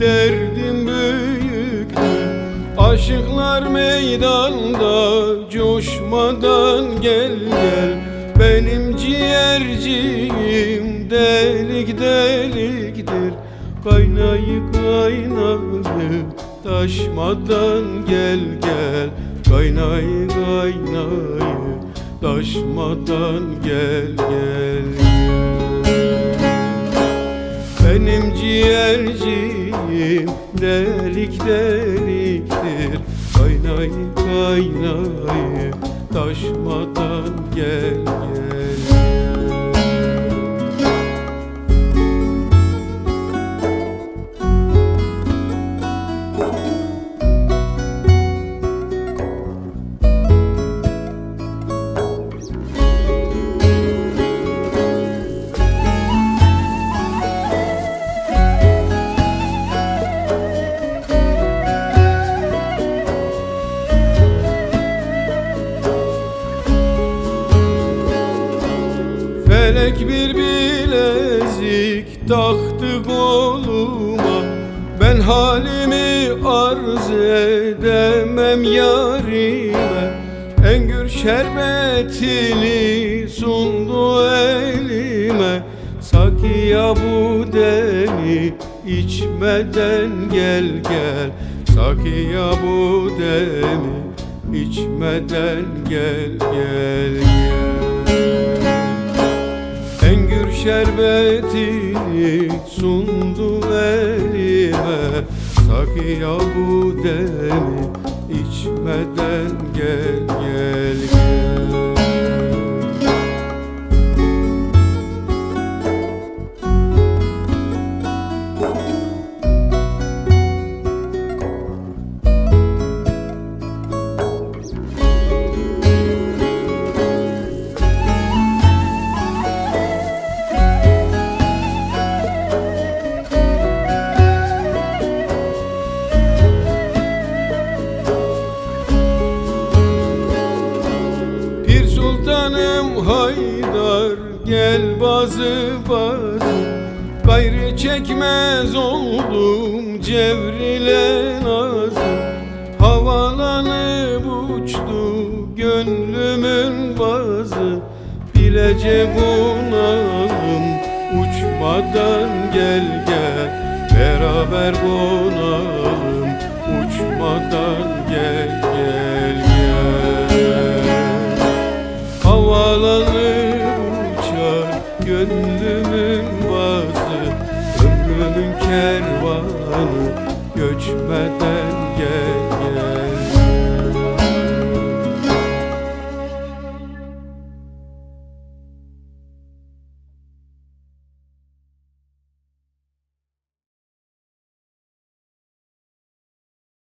derdim büyüktür. Aşıklar meydanda coşmadan gel gel. Benim ciğerciğim delik deliktir. Kaynayı kaynayı taşmadan gel gel. Kaynayı kaynayı taşmadan gel gel gel ciğerciğim delik deliktir. Kaynayı kaynayı taşmadan gel gel Felek bir bilezik taktı koluma. Ben halimi arz edemem yarime. Engür şerbetini sundu elime. Sakiya bu demi içmeden gel gel. Sakiya bu demi içmeden gel gel gel şerbetini sundu elime. Sakiya bu demi içmeden gel gel gel sultanım haydar gel bazı bazı. Gayrı çekmez oldum cevrile nazım Havalanıp uçtu gönlümün bazı. Bilecek konalım uçmadan gel gel. Beraber konalım uçmadan gel gel